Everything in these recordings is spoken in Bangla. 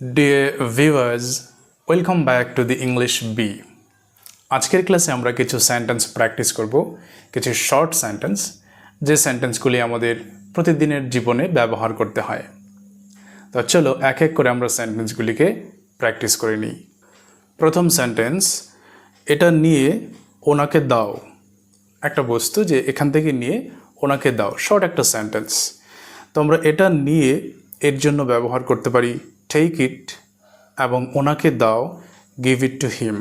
Dear viewers welcome back to the English B আজকের ক্লাসে আমরা কিছু সেন্টেন্স প্র্যাকটিস করব, কিছু শর্ট সেন্টেন্স যে সেন্টেন্সগুলি আমাদের প্রতিদিনের জীবনে ব্যবহার করতে হয়। তো চলো এক এক করে আমরা সেন্টেন্সগুলিকে প্র্যাকটিস করে নিই। প্রথম সেন্টেন্স এটা নিয়ে ওনাকে দাও। একটা বস্তু যে এখান থেকে নিয়ে ওনাকে দাও শর্ট একটা সেন্টেন্স তো আমরা এটা নিয়ে এর জন্য ব্যবহার করতে পারি। টেক ইট এবং ওনাকে দাও give it to him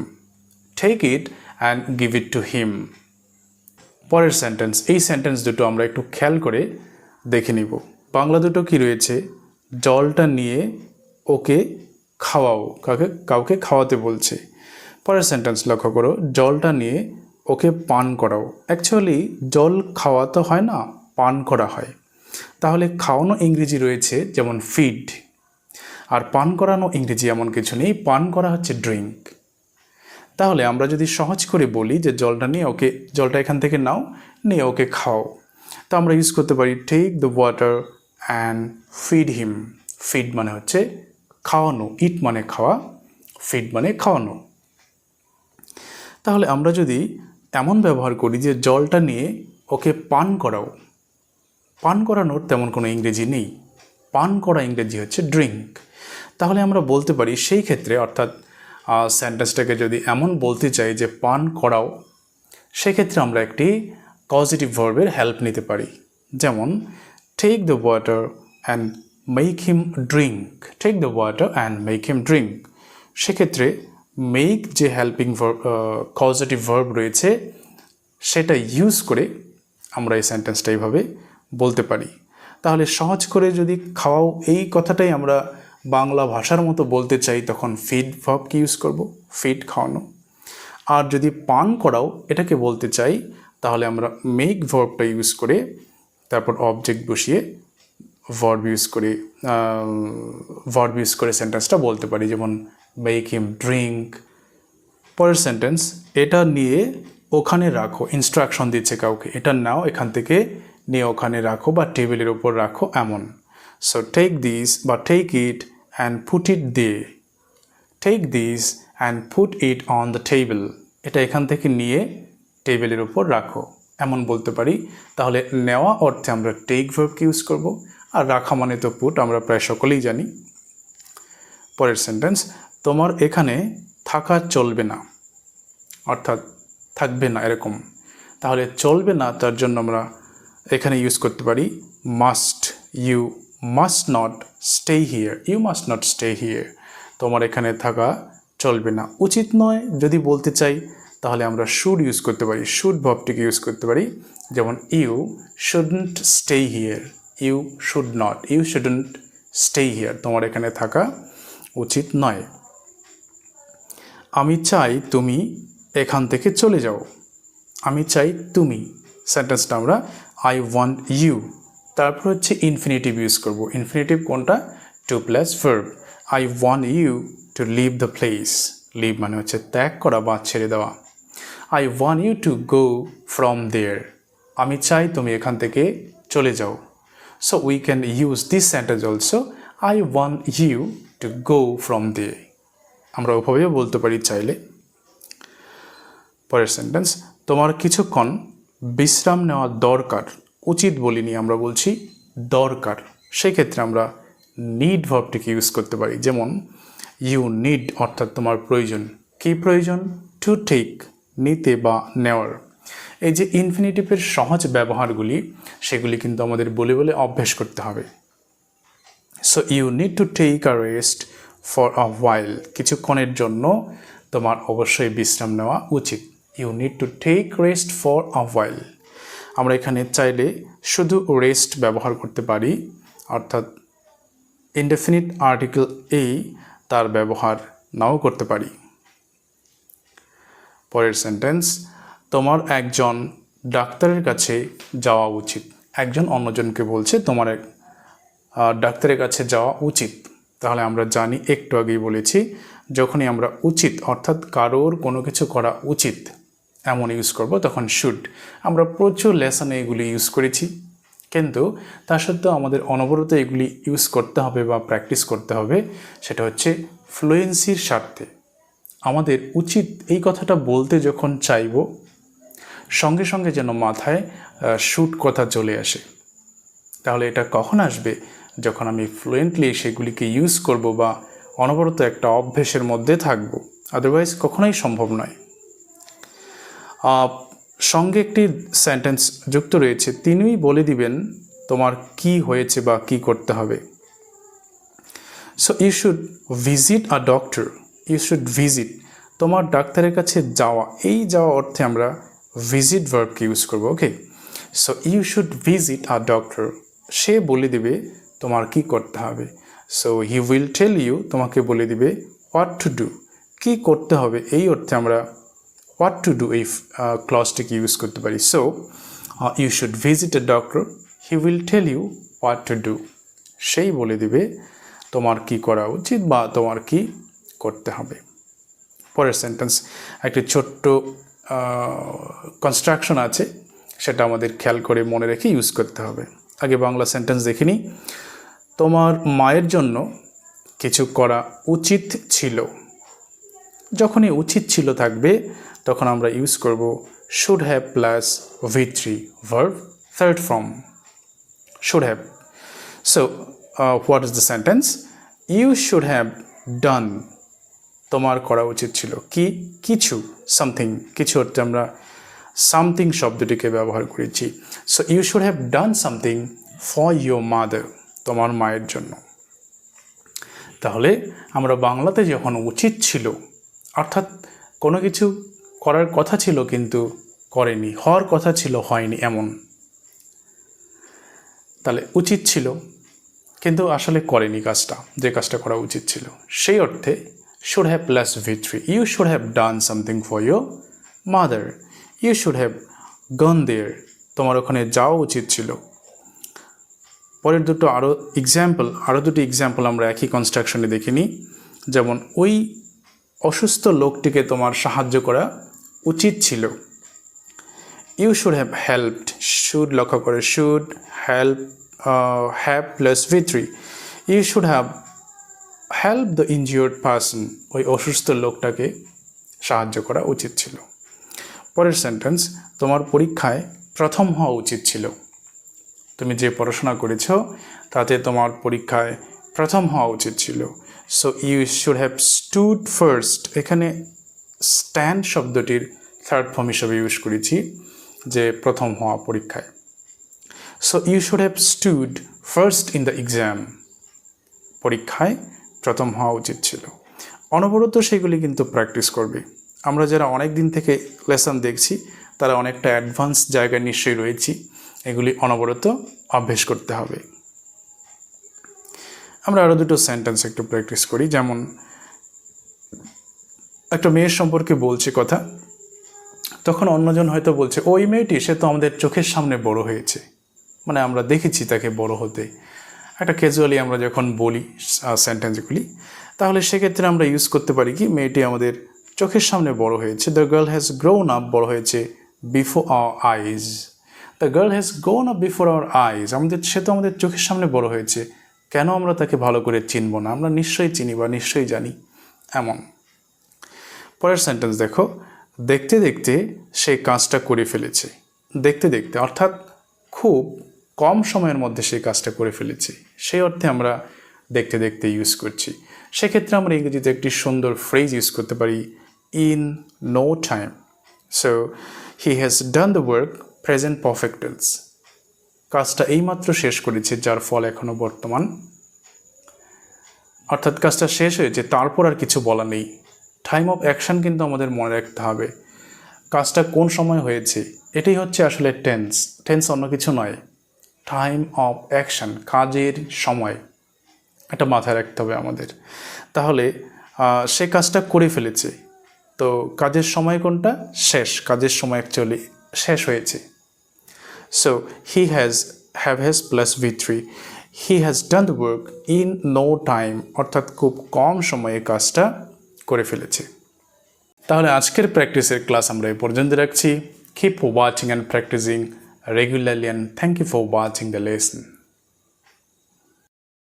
take it and give it to him পরের সেন্টেন্স এই সেন্টেন্স দুটো আমরা একটু খেয়াল করে দেখে নিব। বাংলা দুটো কি রয়েছে? জলটা নিয়ে ওকে খাওয়াও কাকে কাউকে খাওয়াতে বলছে। পরের সেন্টেন্স লক্ষ্য করো, জলটা নিয়ে ওকে পান করাও। অ্যাকচুয়ালি জল খাওয়াতে হয় না, পান করা হয়। তাহলে খাওয়ানো ইংরেজি রয়েছে যেমন ফিড আর পান করানো ইংরেজি এমন কিছু নেই, পান করা হচ্ছে ড্রিঙ্ক। তাহলে আমরা যদি সহজ করে বলি যে জলটা নিয়ে ওকে, জলটা এখান থেকে নাও, নিয়ে ওকে খাও। তো আমরা ইউজ করতে পারি take the water and feed him feed মানে হচ্ছে খাওয়ানো ইট মানে খাওয়া ফিড মানে খাওয়ানো। তাহলে আমরা যদি এমন ব্যবহার করি যে জলটা নিয়ে ওকে পান করাও। পান করানোর তেমন কোনো ইংরেজি নেই। পান করা ইংরেজি হচ্ছে ড্রিঙ্ক। তাহলে আমরা বলতে পারি সেই ক্ষেত্রে অর্থাৎ সেন্টেন্সটাকে যদি এমন বলতে চাই যে পান করাও, সেক্ষেত্রে আমরা একটি পজিটিভ ভার্বের হেল্প নিতে পারি। যেমন take the water and make him drink take the water and make him drink সেক্ষেত্রে মেক যে হেল্পিং ভার্ব পজিটিভ ভার্ব রয়েছে, সেটা ইউজ করে আমরা এই সেন্টেন্সটা এইভাবে বলতে পারি। তাহলে সহজ করে যদি খাওয়াও, এই কথাটাই আমরা বাংলা ভাষার মতো বলতে চাই, তখন ফিড ভার্বকে ইউজ করব? ফিড খাওয়ানো। আর যদি পান করাও এটাকে বলতে চাই, তাহলে আমরা মেক ভার্বটা ইউজ করে, তারপর অবজেক্ট বসিয়ে ভার্ব ইউজ করে ভার্ব ইউজ করে সেন্টেন্সটা বলতে পারি। যেমন মেক হিম ড্রিঙ্ক পরের সেন্টেন্স এটা নিয়ে ওখানে রাখো ইনস্ট্রাকশন দিচ্ছে কাউকে। এটা নাও এখান থেকে, নিয়ে ওখানে রাখো বা টেবিলের ওপর রাখো এমন। সো টেক দিস বা take it and put it there take this and put it on the table এটা এখান থেকে নিয়ে টেবিলের উপর রাখো। এমন বলতে পারি। তাহলে নেওয়া অর্থে আমরা টেক ভার্বকে ইউজ করব। আর রাখা মানে তো পুট আমরা প্রায় সকলেই জানি। পরের সেন্টেন্স তোমার এখানে থাকা চলবে না। অর্থাৎ থাকবে না এরকম। তাহলে চলবে না, তার জন্য আমরা এখানে ইউজ করতে পারি must you must not stay here you must not stay here তোমার এখানে থাকা চলবে না। উচিত নয় যদি বলতে চাই, তাহলে আমরা শুড ইউজ করতে পারি। শুড ভাবটিকে ইউজ করতে পারি। যেমন you shouldn't stay here you should not you shouldn't stay here তোমার এখানে থাকা উচিত নয়। আমি চাই তুমি এখান থেকে চলে যাও। আমি চাই তুমি। সেন্টেন্সটা আমরা আই ওয়ান্ট ইউ তারপর হচ্ছে ইনফিনিটিভ ইউজ করব। ইনফিনিটিভ কোনটা? To plus verb I want you to leave the place leave মানে হচ্ছে ত্যাগ করা বা ছেড়ে দেওয়া। I want you to go from there আমি চাই তুমি এখান থেকে চলে যাও। So we can use this sentence also I want you to go from there আমরা ওভাবেও বলতে পারি চাইলে। পরের সেন্টেন্স তোমার কিছুক্ষণ বিশ্রাম নেওয়া দরকার। উচিত বলিনি আমরা বলছি দরকার। সেক্ষেত্রে আমরা নিড ভাবটিকে ইউজ করতে পারি। যেমন ইউ নিড অর্থাৎ তোমার প্রয়োজন। কী প্রয়োজন? টু টেক নিতে বা নেওয়ার। এই যে ইনফিনিটিভের সহজ ব্যবহারগুলি, সেগুলি কিন্তু আমাদের বলে বলে অভ্যেস করতে হবে। So you need to take a rest for a while কিছুক্ষণের জন্য তোমার অবশ্যই বিশ্রাম নেওয়া উচিত। You need to take rest for a while আমরা এখানে চাইলে শুধু রেস্ট ব্যবহার করতে পারি, অর্থাৎ ইনডেফিনিট আর্টিকেল এই তার ব্যবহার নাও করতে পারি। পরের সেন্টেন্স তোমার একজন ডাক্তারের কাছে যাওয়া উচিত। একজন অন্যজনকে বলছে, তোমার এক ডাক্তারের কাছে যাওয়া উচিত। তাহলে আমরা জানি, একটু আগেই বলেছি, যখনই আমরা উচিত, অর্থাৎ কারোর কোনো কিছু করা উচিত এমন ইউজ করব, তখন শুড আমরা প্রচুর লেসনে এগুলি ইউজ করেছি, কিন্তু তা সত্ত্বেও আমাদের অনবরত এগুলি ইউজ করতে হবে বা প্র্যাকটিস করতে হবে, সেটা হচ্ছে ফ্লুয়েন্সির স্বার্থে। আমাদের উচিত এই কথাটা বলতে যখন চাইব, সঙ্গে সঙ্গে যেন মাথায় শ্যুট কথা চলে আসে। তাহলে এটা কখন আসবে? যখন আমি ফ্লুয়েন্টলি সেগুলিকে ইউজ করব বা অনবরত একটা অভ্যেসের মধ্যে থাকব। আদারওয়াইজ কখনোই সম্ভব নয়। সঙ্গে একটি সেন্টেন্স যুক্ত রয়েছে। তিনিই বলে দিবেন তোমার কি হয়েছে বা কি করতে হবে। So you should visit a doctor you should visit তোমার ডাক্তারের কাছে যাওয়া। এই যাওয়া অর্থে আমরা ভিজিট ভার্বকে ইউজ করব okay so you should visit a doctor সে বলে দিবে তোমার কি করতে হবে। So he will tell you তোমাকে বলে দিবে হোয়াট টু ডু কি করতে হবে? এই অর্থে আমরা হোয়াট টু ডু এই ক্লজটিকে ইউজ করতে পারি so you should visit a doctor he will tell you what to do সেই বলে দিবে, তোমার কি করা উচিত বা তোমার কি করতে হবে? পরের সেন্টেন্স একটি ছোট্ট কনস্ট্রাকশন আছে। সেটা আমাদের খেয়াল করে মনে রেখে ইউজ করতে হবে। আগে বাংলা সেন্টেন্স দেখিনি তোমার মায়ের জন্য কিছু করা উচিত ছিল। যখনই উচিত ছিল থাকবে তখন আমরা ইউজ করব should have plus V three verb third form should have so what is the sentence you should have done তোমার করা উচিত ছিল কি? কিছু সামথিং কিছু অর্থে আমরা সামথিং শব্দটিকে ব্যবহার করেছি। So you should have done something for your mother তোমার মায়ের জন্য। তাহলে, আমরা বাংলাতে যখন উচিত ছিল, অর্থাৎ কোনো কিছু করার কথা ছিল কিন্তু করেনি, হওয়ার কথা ছিল, হয়নি এমন। তাহলে উচিত ছিল, কিন্তু আসলে করেনি কাজটা, যে কাজটা করা উচিত ছিল। সেই অর্থে should have plus V three you should have done something for your mother you should have gone there তোমার ওখানে যাওয়া উচিত ছিল। পরের দুটো আরও এক্সাম্পল আরও দুটি এক্সাম্পল আমরা একই কনস্ট্রাকশনে দেখিনি। যেমন, ওই অসুস্থ লোকটিকে তোমার সাহায্য করা উচিত ছিল। You should have helped should লক্ষ্য করে should help have plus V three you should have help the injured person ওই অসুস্থ লোকটাকে সাহায্য করা উচিত ছিল। পরের সেন্টেন্স তোমার পরীক্ষায় প্রথম হওয়া উচিত ছিল। তুমি যে পড়াশোনা করেছ, তাতে তোমার পরীক্ষায় প্রথম হওয়া উচিত ছিল। So you should have stood first এখানে স্ট্যান্ড শব্দটির থার্ড ফর্ম হিসেবে ইউজ করেছি, যে প্রথম হওয়া পরীক্ষায়। So you should have stood first in the exam পরীক্ষায় প্রথম হওয়া উচিত ছিল। অনবরত সেগুলি কিন্তু প্র্যাকটিস করবে। আমরা যারা অনেক দিন থেকে লেসন দেখছি, তারা অনেকটা অ্যাডভান্স জায়গায় নিশ্চয়ই রয়েছি। এগুলি অনবরত অভ্যেস করতে হবে। আমরা আরও দুটো সেন্টেন্স একটু প্র্যাকটিস করি, যেমন একটা মেয়ের সম্পর্কে বলছে কথা, তখন অন্যজন হয়তো বলছে, ওই মেয়েটি, সে তো আমাদের চোখের সামনে বড় হয়েছে। মানে আমরা দেখেছি তাকে বড় হতে। একটা ক্যাজুয়ালি আমরা যখন বলি সেন্টেন্সগুলি তাহলে সেক্ষেত্রে আমরা ইউজ করতে পারি কি, মেয়েটি আমাদের চোখের সামনে বড় হয়েছে। The girl has grown up বড় হয়েছে before our eyes the girl has grown up before our eyes আমাদের, সে তো আমাদের চোখের সামনে বড় হয়েছে। কেন আমরা তাকে ভালো করে চিনব না? আমরা নিশ্চয়ই চিনি বা নিশ্চয়ই জানি। এমন। পরের সেন্টেন্স দেখো। দেখতে দেখতে সে কাজটা করে ফেলেছে। দেখতে দেখতে, অর্থাৎ খুব কম সময়ের মধ্যে সেই কাজটা করে ফেলেছে। সেই অর্থে আমরা দেখতে দেখতে ইউজ করছি। সেক্ষেত্রে আমরা ইংরেজিতে একটি সুন্দর ফ্রেজ ইউজ করতে পারি in no time so he has done the work present perfect tense কাজটা এইমাত্র শেষ করেছে, যার ফল এখনও বর্তমান। অর্থাৎ কাজটা শেষ হয়েছে, তারপর আর কিছু বলা নেই। টাইম অফ অ্যাকশন কিন্তু আমাদের মনে রাখতে হবে। কাজটা কোন সময় হয়েছে? এটাই হচ্ছে আসলে টেন্স টেন্স অন্য কিছু নয়। টাইম অফ অ্যাকশন কাজের সময়। এটা মাথায় রাখতে হবে আমাদের। তাহলে সে কাজটা করে ফেলেছে। তো কাজের সময় কোনটা? শেষ। কাজের সময় অ্যাকচুয়ালি শেষ হয়েছে। So he has have has plus V three he has done the work in no time অর্থাৎ খুব কম সময়ে কাজটা করে ফেলেছে তাহলে আজকের প্র্যাকটিসের ক্লাস আমরা এ পর্যন্ত রাখছি keep watching and practising regularly and thank you for watching the lesson.